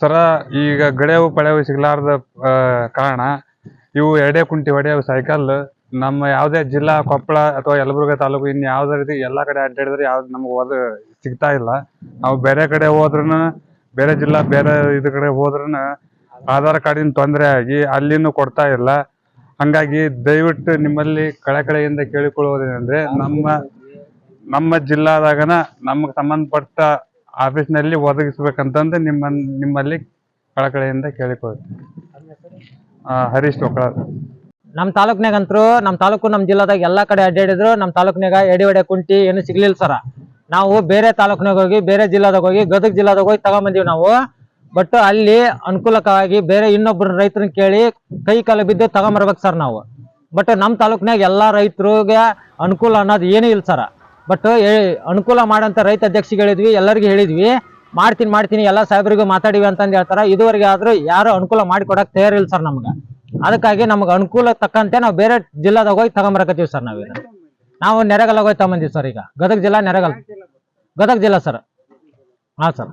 ಸರ, ಈಗ ಗಡೆವು ಪಳೆವು ಸಿಗ್ಲಾರ್ದ ಕಾರಣ ಇವು ಎರಡೇ ಕುಂಟಿ ಹೊಡೆಯವು ಸೈಕಲ್ ನಮ್ಮ ಯಾವುದೇ ಜಿಲ್ಲಾ, ಕೊಪ್ಪಳ ಅಥವಾ ಯಲಬುರ್ಗ ತಾಲೂಕು ಇನ್ನು ಯಾವುದೇ ರೀತಿ ಎಲ್ಲಾ ಕಡೆ ಅಡ್ಡಾಡಿದ್ರೆ ಯಾವ್ದು ನಮ್ಗೆ ಓದ ಸಿಗ್ತಾ ಇಲ್ಲ. ನಾವು ಬೇರೆ ಕಡೆ ಹೋದ್ರೂ ಬೇರೆ ಜಿಲ್ಲಾ, ಬೇರೆ ಇದ್ರ ಕಡೆ ಹೋದ್ರೂ ಆಧಾರ್ ಕಾರ್ಡಿನ ತೊಂದರೆ ಆಗಿ ಅಲ್ಲಿನೂ ಕೊಡ್ತಾ ಇಲ್ಲ. ಹಂಗಾಗಿ ದಯವಿಟ್ಟು ನಿಮ್ಮಲ್ಲಿ ಕಳೆ ಕಳೆಯಿಂದ ಕೇಳಿಕೊಳ್ಳುವುದೇನೆಂದ್ರೆ, ನಮ್ಮ ನಮ್ಮ ಜಿಲ್ಲಾದಾಗನ ನಮಗೆ ಸಂಬಂಧಪಟ್ಟ ಆಫೀಸ್ನಲ್ಲಿ ಒದಗಿಸ್ಬೇಕಂತಂದು ನಿಮ್ಮ ನಿಮ್ಮಲ್ಲಿ ಕಳಕಳಿಯಿಂದ ಕೇಳಿಕೊಳ್ತೀನಿ ಆ, ಹರೀಶ್ ಟೋಕಳ ನಮ್ಮ ತಾಲೂಕ್ನಾಗ ಅಂತರೂ ನಮ್ಮ ತಾಲೂಕು ನಮ್ಮ ಜಿಲ್ಲಾದಾಗ ಎಲ್ಲ ಕಡೆ ಅಡ್ಡಾಡಿದ್ರು ನಮ್ಮ ತಾಲೂಕ್ನಾಗ ಎಡಿ ಒಡೆ ಕುಂಟಿ ಏನು ಸಿಗ್ಲಿಲ್ಲ ಸರ. ನಾವು ಬೇರೆ ತಾಲೂಕ್ನಾಗ ಹೋಗಿ ಬೇರೆ ಜಿಲ್ಲಾದಾಗ ಹೋಗಿ ಗದಗ ಜಿಲ್ಲಾದಾಗ ಹೋಗಿ ತಗೊಂಬಂದೀವಿ ನಾವು. ಬಟ್ ಅಲ್ಲಿ ಅನುಕೂಲಕವಾಗಿ ಬೇರೆ ಇನ್ನೊಬ್ಬರ ರೈತರನ್ನ ಕೇಳಿ ಕೈ ಕಾಲು ಬಿದ್ದು ತಗೊಂಬರ್ಬೇಕು ಸರ್ ನಾವು. ಬಟ್ ನಮ್ಮ ತಾಲೂಕ್ನಾಗ ಎಲ್ಲ ರೈತರಿಗೆ ಅನುಕೂಲ ಅನ್ನೋದು ಏನೂ ಇಲ್ಲ ಸರ. ಬಟ್ ಅನುಕೂಲ ಮಾಡಂತ ರೈತ ಅಧ್ಯಕ್ಷಿಗೆ ಹೇಳಿದ್ವಿ ಎಲ್ಲರಿಗೂ ಹೇಳಿದ್ವಿ. ಮಾಡ್ತೀನಿ ಮಾಡ್ತೀನಿ ಎಲ್ಲ ಸಾಹೇಬರಿಗೂ ಮಾತಾಡಿವಿ ಅಂತಂದು ಹೇಳ್ತಾರೆ. ಇದುವರೆಗೆ ಆದ್ರೂ ಯಾರು ಅನುಕೂಲ ಮಾಡಿ ಕೊಡಕ್ ತಯಾರಿಲ್ಲ ಸರ್ ನಮ್ಗೆ. ಅದಕ್ಕಾಗಿ ನಮ್ಗೆ ಅನುಕೂಲ ತಕ್ಕಂತೆ ನಾವು ಬೇರೆ ಜಿಲ್ಲಾದಾಗ ಹೋಗಿ ತಗೊಂಬರಕತ್ತೀವಿ ಸರ್ ನಾವೀಗ. ನಾವು ನೆರೆಗಲ್ಲ ಹೋಗಿ ತಗೊಂಬಂದಿವಿ ಸರ್ ಈಗ. ಗದಗ ಜಿಲ್ಲಾ ನೆರೆಗಲ್. ಗದಗ ಜಿಲ್ಲಾ ಸರ್. ಹಾಂ ಸರ್.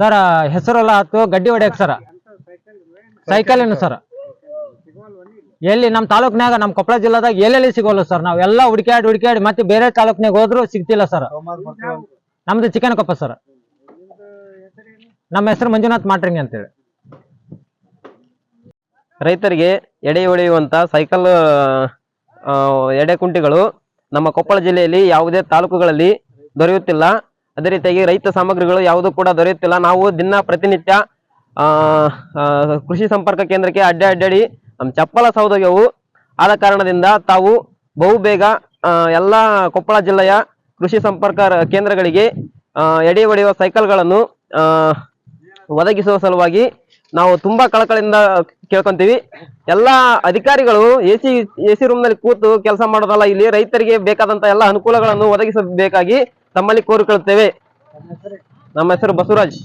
ಸರ್ ಹೆಸರೆಲ್ಲ ಆಯ್ತು ಗಡ್ಡಿ ಹೊಡ್ಯಾಕ ಸರ್. ಸೈಕಲ್ ಏನು ಸರ್? ಎಲ್ಲಿ ನಮ್ಮ ತಾಲೂಕ್ನಾಗ ನಮ್ಮ ಕೊಪ್ಪಳ ಜಿಲ್ಲಾದಾಗ ಎಲ್ಲೆಲ್ಲಿ ಸಿಗೋಲ್ಲ ಸರ್ ನಾವು ಎಲ್ಲ ಹುಡುಕ್ಯಾಡಿ ಹುಡುಕ್ಯಾಡಿ ಮತ್ತೆ ಬೇರೆ ತಾಲೂಕ್ನಾಗ ಹೋದ್ರು ಸಿಗ್ತಿಲ್ಲ ಸರ್ ನಮ್ದು ಚಿಕನ್ ಕೊಪ್ಪ ಸರ್ ನಮ್ಮ ಹೆಸರು ಮಂಜುನಾಥ್ ಮಾಟ್ರಿಂಗ್ ಅಂತೇಳಿ. ರೈತರಿಗೆ ಎಡೆ ಹೊಡೆಯುವಂತ ಸೈಕಲ್ ಎಡೆ ಕುಂಟಿಗಳು ನಮ್ಮ ಕೊಪ್ಪಳ ಜಿಲ್ಲೆಯಲ್ಲಿ ಯಾವುದೇ ತಾಲೂಕುಗಳಲ್ಲಿ ದೊರೆಯುತ್ತಿಲ್ಲ. ಅದೇ ರೀತಿಯಾಗಿ ರೈತ ಸಾಮಗ್ರಿಗಳು ಯಾವುದು ಕೂಡ ದೊರೆಯುತ್ತಿಲ್ಲ. ನಾವು ದಿನ ಪ್ರತಿನಿತ್ಯ ಕೃಷಿ ಸಂಪರ್ಕ ಕೇಂದ್ರಕ್ಕೆ ಅಡ್ಡ ಅಡ್ಡಾಡಿ ನಮ್ಮ ಚಪ್ಪಲ ಸೌದೋಗ್ಯವು ಆದ ಕಾರಣದಿಂದ ತಾವು ಬಹುಬೇಗ ಬೇಗ ಎಲ್ಲ ಕೊಪ್ಪಳ ಜಿಲ್ಲೆಯ ಕೃಷಿ ಸಂಪರ್ಕ ಕೇಂದ್ರಗಳಿಗೆ ಎಡೆ ಹೊಡೆಯುವ ಸೈಕಲ್ಗಳನ್ನು ಒದಗಿಸುವ ಸಲುವಾಗಿ ನಾವು ತುಂಬಾ ಕಳಕಳಿಯಿಂದ ಕೇಳ್ಕೊಂತೀವಿ. ಎಲ್ಲ ಅಧಿಕಾರಿಗಳು ಎ ಸಿ ಎ ಸಿ ರೂಮ್ನಲ್ಲಿ ಕೂತು ಕೆಲಸ ಮಾಡೋದಲ್ಲ, ಇಲ್ಲಿ ರೈತರಿಗೆ ಬೇಕಾದಂತ ಎಲ್ಲ ಅನುಕೂಲಗಳನ್ನು ಒದಗಿಸಬೇಕಾಗಿ ತಮ್ಮಲ್ಲಿ ಕೋರಿಕೊಳ್ಳುತ್ತೇವೆ. ನಮ್ಮ ಹೆಸರು ಬಸವರಾಜ್.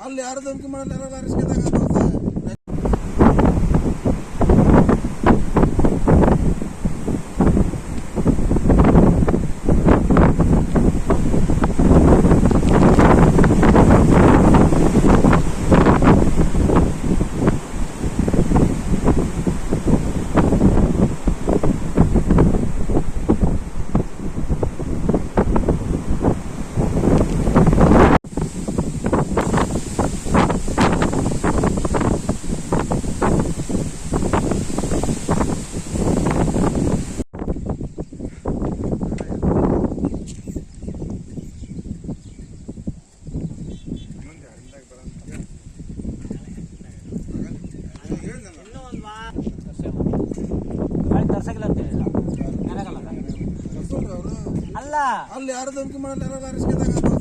ಅಲ್ಲ? ಯಾರು ಧಮಕಿ ಮಾಡಲ್ಲ ಯಾರು ನೆನಗಲ್ಲ ಅಲ್ಲ. ಅಲ್ಲಿ ಯಾರು ಧಮಕಿ ಮಾಡಲ್ಲ